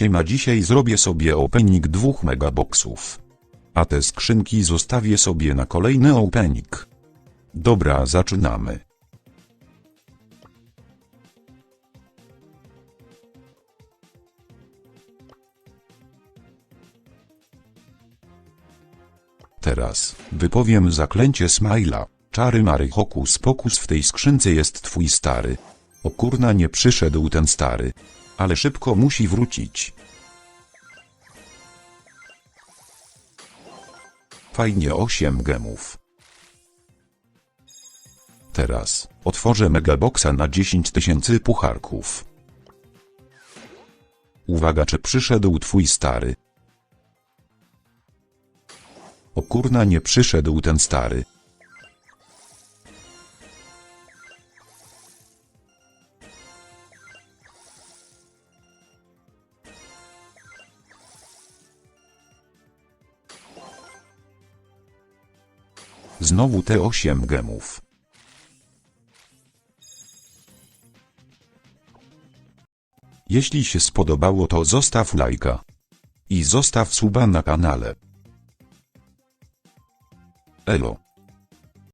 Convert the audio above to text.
Siema dzisiaj zrobię sobie opening dwóch megaboxów. A te skrzynki zostawię sobie na kolejny opening. Dobra, zaczynamy. Teraz wypowiem zaklęcie Smajla. Czary mary hokus pokus w tej skrzynce jest twój stary. O kurna nie przyszedł ten stary. Ale szybko musi wrócić. Fajnie 8 gemów. Teraz otworzę megaboxa na 10 tysięcy pucharków. Uwaga, czy przyszedł twój stary? O kurna nie przyszedł ten stary. Znowu te 8 gemów. Jeśli się spodobało to zostaw lajka. I zostaw suba na kanale. Elo.